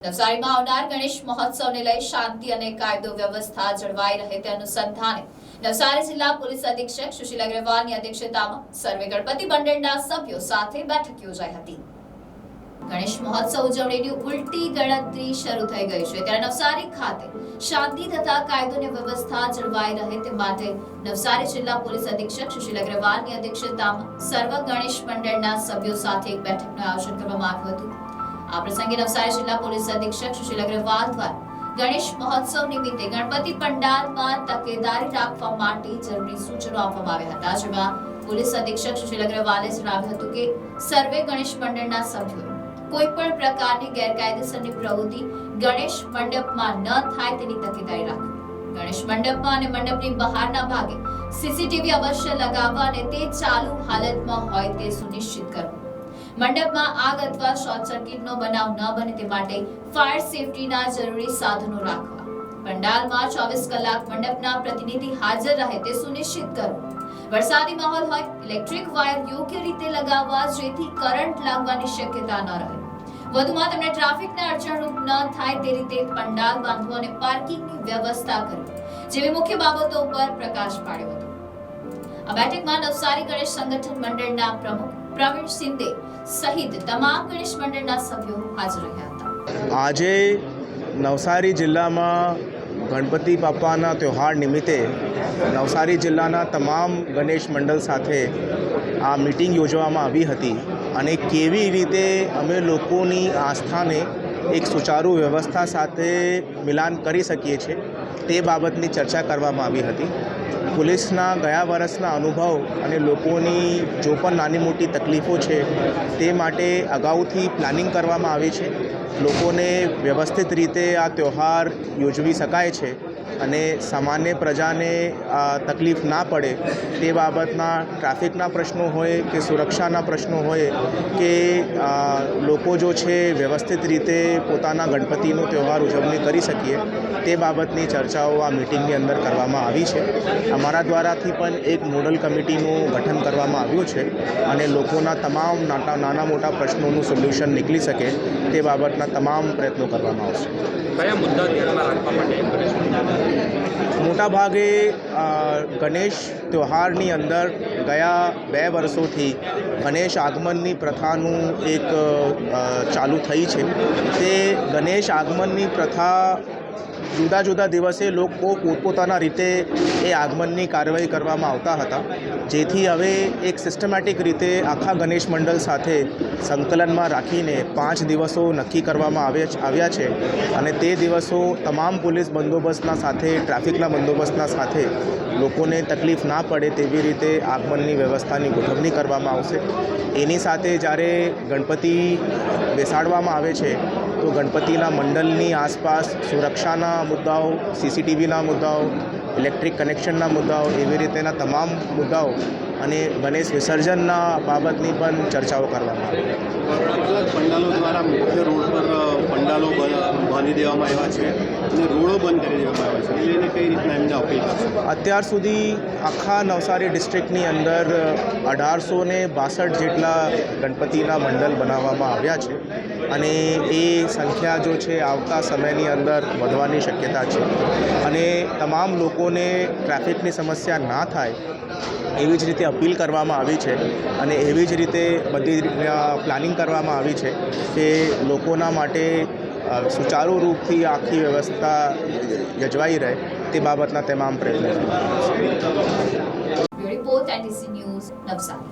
નવસારીમાં આવનાર ગણેશ મહોત્સવને લઈ શાંતિ અને કાયદો વ્યવસ્થા જળવાઈ રહે તે અનુસંધાને નવસારી જિલ્લા પોલીસ અધિક્ષક સુશીલ અગ્રવાલની અધ્યક્ષતામાં સર્વે ગણપતિ મંડળના સભ્યો સાથે બેઠક યોજાઈ હતી. ગણેશ મહોત્સવ ઉજવણીની ઉલટી ગણતરી શરૂ થઈ ગઈ છે. ત્યારે નવસારી ખાતે શાંતિ તથા કાયદો અને વ્યવસ્થા જળવાઈ રહે તે માટે નવસારી જિલ્લા પોલીસ અધિક્ષક સુશીલ અગ્રવાલની અધ્યક્ષતામાં સર્વ ગણેશ મંડળના સભ્યો સાથે એક બેઠકનું આયોજન કરવામાં આવ્યું હતું. આ પ્રસંગે નવસારી જિલ્લા પોલીસ અધિક્ષક સુશીલ અગ્રવાલ દ્વારા ગણેશ મહોત્સવ નિમિત્તે ગણપતિ પંડાલમાં તકેદારી રાખવા માટે જરૂરી સૂચનો આપવામાં આવ્યા હતા, જેમાં પોલીસ અધિક્ષક સુશીલ અગ્રવાલે જણાવ્યું હતું કે સર્વે ગણેશ મંડળના સભ્યો કોઈ પણ પ્રકારની ગેરકાયદેસરની પ્રવૃત્તિ ગણેશ મંડપમાં ન થાય તેની તકેદારી રાખવી. ગણેશ મંડપમાં અને મંડપની બહારના ભાગે સીસીટીવી અવશ્ય લગાવવા અને તે ચાલુ હાલતમાં હોય તે સુનિશ્ચિત કરવું. મંડપમાં આગ અથવા શોર્ટ સર્કિટનો બનાવ ન બને તે માટે ફાયર સેફટીના જરૂરી સાધનો રાખવા. પંડાલમાં ચોવીસ કલાક મંડપના પ્રતિનિધિ હાજર રહે તે સુનિશ્ચિત કરવું વરસાદી માહોલ હોય, ઇલેક્ટ્રિક વાયર યોગ્ય રીતે લગાવવા જેથી કરંટ લાગવાની શક્યતા ન રહે. વધુમાં તેમણે ટ્રાફિકને અડચણરૂપ ન થાય તે રીતે પંડાલ બાંધવો અને પાર્કિંગની વ્યવસ્થા કરવી જેવી મુખ્ય બાબતો ઉપર પ્રકાશ પાડ્યો હતો. આ બેઠકમાં નવસારી ગણેશ સંગઠન મંડળના પ્રમુખ પ્રવીણ શિંદે સહિત તમામ ગણેશ મંડળના સભ્યો હાજર રહ્યા હતા. આજે નવસારી જિલ્લામાં ગણપતિ બાપાના તહેવાર નિમિત્તે નવસારી જિલ્લાના તમામ ગણેશ મંડળ સાથે આ મિટિંગ યોજવામાં આવી હતી અને કેવી રીતે અમે લોકોની આસ્થાને એક સુચારુ વ્યવસ્થા સાથે મિલાન કરી શકીએ છીએ તે બાબતની ચર્ચા કરવામાં આવી હતી. પોલીસના ગયા વર્ષના અનુભવ અને લોકોની જો પણ નાની મોટી તકલીફો છે, તે માટે અગાઉથી પ્લાનિંગ કરવામાં આવી છે. લોકોને વ્યવસ્થિત રીતે આ તહેવાર યોજવી શકાય છે અને સામાન્ય પ્રજાને તકલીફ ના પડે તે બાબતના ટ્રાફિકના પ્રશ્નો હોય કે સુરક્ષાના પ્રશ્નો હોય કે લોકો જો છે વ્યવસ્થિત રીતે પોતાના ગણપતિનો તહેવાર ઉજવણી કરી શકીએ તે બાબતની ચર્ચાઓ આ મિટિંગની અંદર કરવામાં આવી છે. અમારા દ્વારાથી પણ એક મોડલ કમિટીનું ગઠન કરવામાં આવ્યું છે અને લોકોના તમામ નાના નાના મોટા પ્રશ્નોનું સોલ્યુશન નીકળી શકે તે બાબતના તમામ પ્રયત્નો કરવામાં આવશે. કયા મુદ્દા ધ્યાનમાં રાખવા માટે ગણેશ તહેવારની અંદર ગયા બે વર્ષોથી ગણેશ આગમનની પ્રથાનું એક ચાલુ થઈ છે. તે ગણેશ આગમનની પ્રથા જુદા જુદા દિવસે લોકો પોતપોતાના રીતે એ આગમનની કાર્યવાહી કરવામાં આવતા હતા. જેથી હવે એક સિસ્ટમેટિક રીતે આખા ગણેશ મંડળ સાથે સંકલનમાં રાખીને પાંચ દિવસો નક્કી કરવામાં આવે આવ્યા છે. અને તે દિવસો તમામ પોલીસ બંદોબસ્તના સાથે, ટ્રાફિકના બંદોબસ્તના સાથે લોકોને તકલીફ ના પડે તેવી રીતે આગમનની વ્યવસ્થાની ગોઠવણી કરવામાં આવશે. એની સાથે જ્યારે ગણપતિ બેસાડવામાં આવે છે તો ગણપતિના મંડળની આસપાસ સુરક્ષાના મુદ્દાઓ સીસીટીવીના મુદ્દાઓ ઇલેક્ટ્રિક કનેક્શનના મુદ્દાઓ, એવી રીતેના તમામ મુદ્દાઓ અને ગણેશ વિસર્જનના બાબતની પણ ચર્ચાઓ કરવામાં આવી. પંડાલો દ્વારા મુખ્ય રોડ પર પંડાલો બાંધી દેવામાં આવ્યા છે અને રોડો બંધ કરી દેવામાં આવ્યા છે. એ એને કઈ રીતના એમને અપીલ અત્યાર સુધી આખા નવસારી ડિસ્ટ્રિક્ટની અંદર અઢારસો ને બાસઠ જેટલા ગણપતિના મંડળ બનાવવામાં આવ્યા છે અને એ સંખ્યા જો છે આવતા સમયની અંદર વધવાની શક્યતા છે. અને તમામ લોકોને ટ્રાફિકની સમસ્યા ના થાય એવી જ રીતે અપીલ કરવામાં આવી છે અને એવી જ રીતે બધી પ્લાનિંગ કરવામાં આવી છે કે લોકોના માટે સુચારુ રૂપથી આખી વ્યવસ્થા યજવાઈ રહે તે બાબતના તમામ પ્રયત્નો. Report news Navsari.